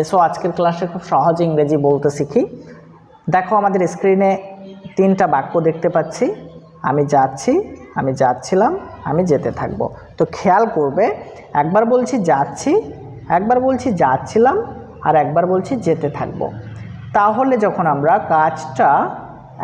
এসো আজকের ক্লাসে খুব সহজ ইংরেজি বলতে শিখি। দেখো আমাদের স্ক্রিনে তিনটা বাক্য দেখতে পাচ্ছি। আমি যাচ্ছি, আমি যাচ্ছিলাম, আমি যেতে থাকব। তো খেয়াল করবে, একবার বলছি যাচ্ছি, একবার বলছি যাচ্ছিলাম, আর একবার বলছি যেতে থাকব। তাহলে যখন আমরা কাজটা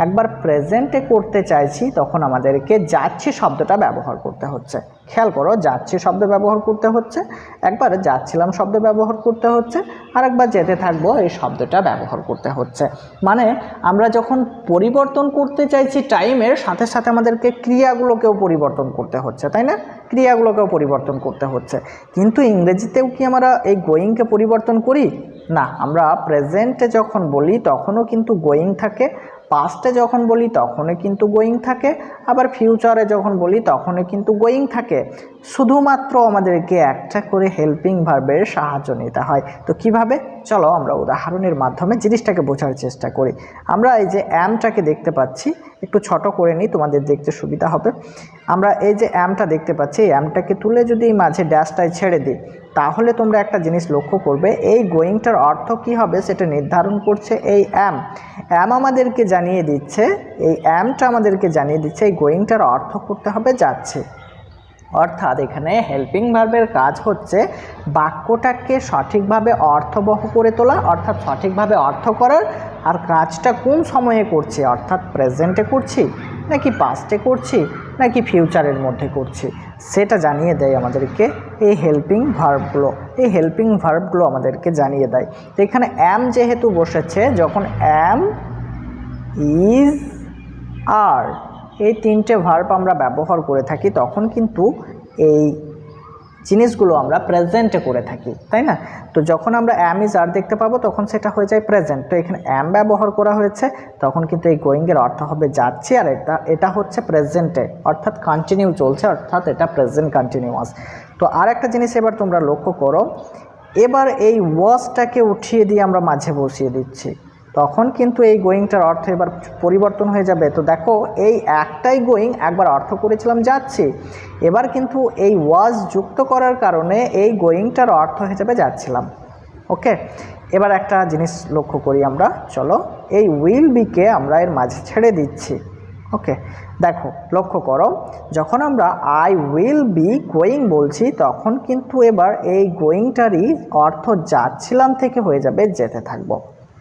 একবার প্রেজেন্টে করতে চাইছি, তখন আমাদেরকে যাচ্ছে শব্দটা ব্যবহার করতে হচ্ছে। খেয়াল করো, যাচ্ছি শব্দ ব্যবহার করতে হচ্ছে, একবার যাচ্ছিলাম শব্দ ব্যবহার করতে হচ্ছে আর একবার যেতে থাকব, এই শব্দটা ব্যবহার করতে হচ্ছে। মানে আমরা যখন পরিবর্তন করতে চাইছি টাইমের সাথে সাথে আমাদেরকে ক্রিয়াগুলোকেও পরিবর্তন করতে হচ্ছে, তাই না? ক্রিয়াগুলোকেও পরিবর্তন করতে হচ্ছে। কিন্তু ইংরেজিতেও কি আমরা এই গোয়িংকে পরিবর্তন করি? না, আমরা প্রেজেন্টে যখন বলি, তখনও কিন্তু গোয়িং থাকে। পাস্টে যখন বলি, তখনই কিন্তু গোয়িং থাকে। আবার ফিউচারে যখন বলি, তখনই কিন্তু গোয়িং থাকে। শুধুমাত্র আমাদেরকে একটা করে হেল্পিং ভার্বের সাহায্য নিতে হয়। তো কীভাবে? চলো আমরা উদাহরণের মাধ্যমে জিনিসটাকে বোঝার চেষ্টা করি। আমরা এই যে অ্যামটাকে দেখতে পাচ্ছি, একটু ছোট করে নিই, তোমাদের দেখতে সুবিধা হবে। আমরা এই যে অ্যামটা দেখতে পাচ্ছি, এই অ্যামটাকে তুলে যদি মাঝে ড্যাশটায় ছেড়ে দিই তাহলে তোমরা একটা জিনিস লক্ষ্য করবে, এই গোয়িংটার অর্থ কি হবে সেটা নির্ধারণ করছে এই অ্যাম অ্যাম আমাদেরকে জানিয়ে দিচ্ছে, এই অ্যামটা আমাদেরকে জানিয়ে দিচ্ছে, এই গোয়িংটার অর্থ করতে হবে যাচ্ছে। অর্থাৎ এখানে হেল্পিং ভার্বের কাজ হচ্ছে বাক্যটাকে সঠিকভাবে অর্থবহ করে তোলা, অর্থাৎ সঠিকভাবে অর্থ করার, আর কাজটা কোন সময়ে করছি? অর্থাৎ প্রেজেন্টে করছি, নাকি পাস্টে করছি, নাকি ফিউচারের মধ্যে করছি? সেটা জানিয়ে দেয় আমাদেরকে এই হেল্পিং ভার্বগুলো এই হেল্পিং ভার্বগুলো আমাদেরকে জানিয়ে দেয়। তো এখানে অ্যাম যেহেতু বসেছে, যখন অ্যাম ইজ আর এই তিনটে ভার্ব আমরা ব্যবহার করে থাকি, তখন কিন্তু এই জিনিসগুলো আমরা প্রেজেন্টে করে থাকি, তাই না? তো যখন আমরা অ্যাম ইজ আর দেখতে পাবো, তখন সেটা হয়ে যায় প্রেজেন্ট তো এখানে অ্যাম ব্যবহার করা হয়েছে, তখন কিন্তু এই গোয়িংয়ের অর্থ হবে যাচ্ছি, আর এটা এটা হচ্ছে প্রেজেন্টে অর্থাৎ কন্টিনিউ চলছে, অর্থাৎ এটা প্রেজেন্ট কন্টিনিউয়াস তো আর একটা জিনিস এবার তোমরা লক্ষ্য করো, এবার এই ওয়াজটাকে উঠিয়ে দিয়ে আমরা মাঝে বসিয়ে দিচ্ছি। তখন কিন্তু এই গোয়িংটার অর্থ এবার পরিবর্তন হয়ে যাবে। তো দেখো, এই একটাই গোয়িং একবার অর্থ করেছিলাম, যাচ্ছি। এবার কিন্তু এই ওয়াজ যুক্ত করার কারণে এই গোয়িংটার অর্থ হয়ে যাবে, যাচ্ছিলাম। ওকে? এবার একটা জিনিস লক্ষ্য করি আমরা, চলো। এই উইল বিকে আমরা এর মাঝে ছেড়ে দিচ্ছি। ওকে? দেখো, লক্ষ্য করো, যখন আমরা আই উইল বি গোয়িং বলছি, তখন কিন্তু এবার এই গোয়িংটারই অর্থ যাচ্ছিলাম থেকে হয়ে যাবে, যেতে থাকব।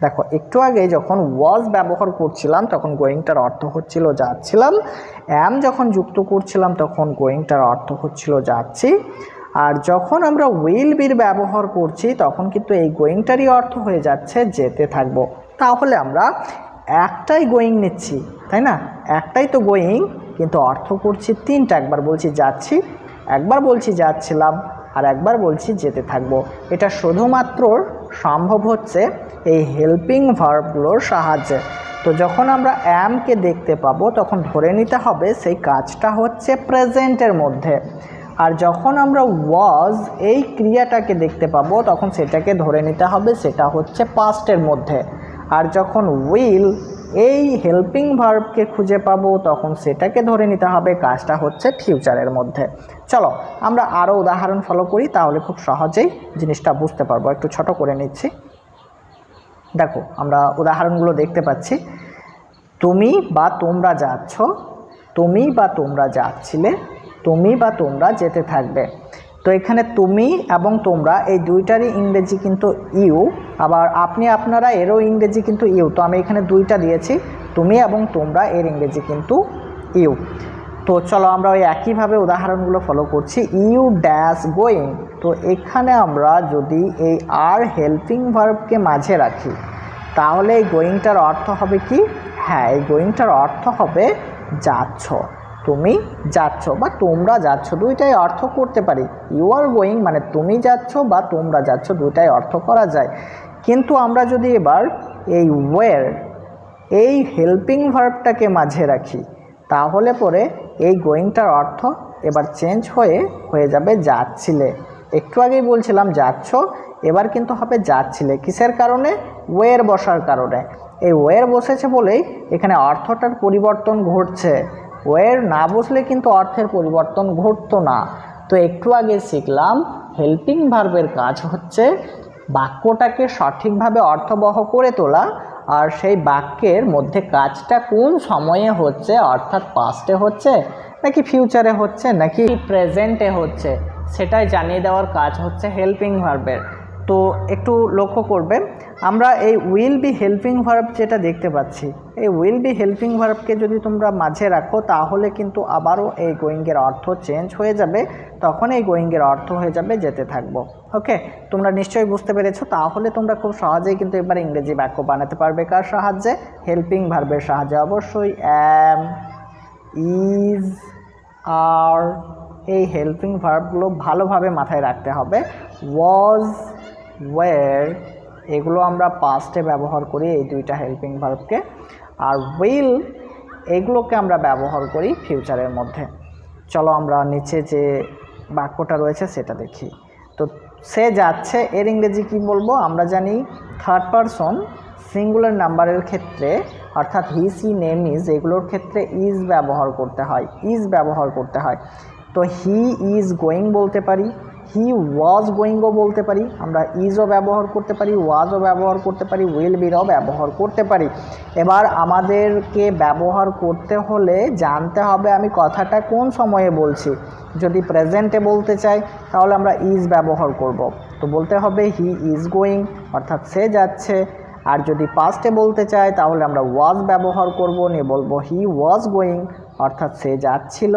দেখো, একটু আগে যখন ওয়াজ ব্যবহার করছিলাম, তখন গোয়িংটার অর্থ হচ্ছিল যাচ্ছিলাম। অ্যাম যখন যুক্ত করছিলাম, তখন গোয়িংটার অর্থ হচ্ছিল যাচ্ছি। আর যখন আমরা উইল বির ব্যবহার করছি, তখন কিন্তু এই গোয়িংটারই অর্থ হয়ে যাচ্ছে যেতে থাকব। তাহলে আমরা একটাই গোয়িং নিচ্ছি, তাই না? একটাই তো গোয়িং কিন্তু অর্থ করছি তিনটা। একবার বলছি যাচ্ছি, একবার বলছি যাচ্ছিলাম, আর একবার বলছি যেতে থাকব। এটা শুধুমাত্র সম্ভব হচ্ছে এই হেল্পিং ভার্বগুলোর সাহায্যে। তো যখন আমরা অ্যামকে দেখতে পাবো, তখন ধরে নিতে হবে সেই কাজটা হচ্ছে প্রেজেন্টের মধ্যে। আর যখন আমরা ওয়াজ এই ক্রিয়াটাকে দেখতে পাবো, তখন সেটাকে ধরে নিতে হবে, সেটা হচ্ছে পাস্টের মধ্যে। আর যখন উইল এই হেল্পিং ভার্বকে খুঁজে পাবো, তখন সেটাকে ধরে নিতে হবে। কাজটা হচ্ছে ফিউচারের মধ্যে। চলো, আমরা আরও উদাহরণ ফলো করি, তাহলে খুব সহজেই জিনিসটা বুঝতে পারব। একটু ছোট করে নিচ্ছি। দেখো, আমরা উদাহরণগুলো দেখতে পাচ্ছি। তুমি বা তোমরা যাচ্ছ, তুমি বা তোমরা যাচ্ছিলে, তুমি বা তোমরা যেতে থাকবে। তো এখানে তুমি এবং তোমরা, এই দুইটারই ইংরেজি কিন্তু ইউ, আবার আপনি, আপনারা, এরও ইংরেজি কিন্তু ইউ। তো আমি এখানে দুইটা দিয়েছি, তুমি এবং তোমরা, এর ইংরেজি কিন্তু ইউ। তো চলো আমরা ওই একইভাবে উদাহরণগুলো ফলো করছি। You dash going. তো এখানে আমরা যদি এই আর হেল্পিং ভার্বকে মাঝে রাখি, তাহলে এই গোয়িংটার অর্থ হবে কি? হ্যাঁ এই গোয়িংটার অর্থ হবে যাচ্ছ। তুমি যাচ্ছ বা তোমরা যাচ্ছ, দুইটাই অর্থ করতে পারি। ইউ আর গোয়িং মানে তুমি যাচ্ছ বা তোমরা যাচ্ছ, দুইটাই অর্থ করা যায়। কিন্তু আমরা যদি এবার এই ওয়ের এই হেল্পিং ভার্বটাকে মাঝে রাখি, তাহলে পরে এই গোয়িংটার অর্থ এবার চেঞ্জ হয়ে হয়ে যাবে যাচ্ছিলে। একটু আগেই বলছিলাম যাচ্ছ, এবার কিন্তু হবে যাচ্ছিলে। কিসের কারণে? ওয়ের বসার কারণে। এই ওয়ের বসেছে বলেই এখানে অর্থটার পরিবর্তন ঘটছে। ওয়ের না বসলে কিন্তু অর্থের পরিবর্তন ঘটতো না। তো একটু আগে শিখলাম হেল্পিং ভার্বের কাজ হচ্ছে বাক্যটাকে সঠিকভাবে অর্থবহ করে তোলা, আর সেই বাক্যের মধ্যে কাজটা কোন সময়ে হচ্ছে, অর্থাৎ পাস্টে হচ্ছে, নাকি ফিউচারে হচ্ছে, নাকি প্রেজেন্টে হচ্ছে, সেটাই জানিয়ে দেওয়ার কাজ হচ্ছে হেল্পিং ভার্বের তো একটু লক্ষ্য করবে আমরা এই উইল বি হেল্পিং ভার্ব যেটা দেখতে পাচ্ছি, এই উইল বি হেল্পিং ভার্বকে যদি তোমরা মাঝে রাখো, তাহলে কিন্তু আবারও এই গোয়িংয়ের অর্থ চেঞ্জ হয়ে যাবে, তখন এই গোয়িংয়ের অর্থ হয়ে যাবে যেতে থাকব। ওকে তোমরা নিশ্চয়ই বুঝতে পেরেছ, তাহলে তোমরা খুব সহজেই কিন্তু এবার ইংরেজি বাক্য বানাতে পারবে। কার সাহায্যে? হেল্পিং ভার্বের সাহায্যে। অবশ্যই অ্যাম ইজ আর এই হেল্পিং ভার্বগুলো ভালোভাবে মাথায় রাখতে হবে। ওয়াজ ওয়ের এগুলো আমরা পাস্টে ব্যবহার করি এই দুইটা হেল্পিং ভার্বকে আর উইল এগুলোকে আমরা ব্যবহার করি ফিউচারের মধ্যে। চলো আমরা নিচে যে বাক্যটা রয়েছে সেটা দেখি। তো সে যাচ্ছে, এর ইংরেজি কি বলব? আমরা জানি থার্ড পারসন সিঙ্গুলার নাম্বারের ক্ষেত্রে, অর্থাৎ হি সি নেম ইজ এগুলোর ক্ষেত্রে ইজ ব্যবহার করতে হয় ইজ ব্যবহার করতে হয়। তো হি ইজ গোয়িং বলতে পারি। হি ওয়াজ গোয়িংও বলতে পারি, আমরা ইজও ব্যবহার করতে পারি ওয়াজও ব্যবহার করতে পারি উইল বিরও ব্যবহার করতে পারি। এবার আমাদেরকে ব্যবহার করতে হলে জানতে হবে আমি কথাটা কোন সময়ে বলছি। যদি প্রেজেন্টে বলতে চাই, তাহলে আমরা ইজ ব্যবহার করব। তো বলতে হবে হি ইজ গোয়িং অর্থাৎ সে যাচ্ছে। আর যদি পাস্টে বলতে চাই তাহলে আমরা ওয়াজ ব্যবহার করব, নিয়ে বলব হি ওয়াজ গোয়িং অর্থাৎ সে যাচ্ছিল।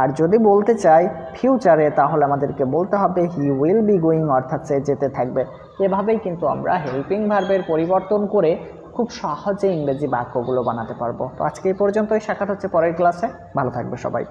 আর যদি বলতে চাই ফিউচারে তাহলে আমাদেরকে বলতে হবে হি উইল বি গোয়িং অর্থাৎ সে যেতে থাকবে। এভাবেই কিন্তু আমরা হেল্পিং ভার্বের পরিবর্তন করে খুব সহজে ইংরেজি বাক্যগুলো বানাতে পারব। তো আজকে এই পর্যন্তই, সাক্ষাৎ হচ্ছে পরের ক্লাসে ভালো থাকবে সবাই।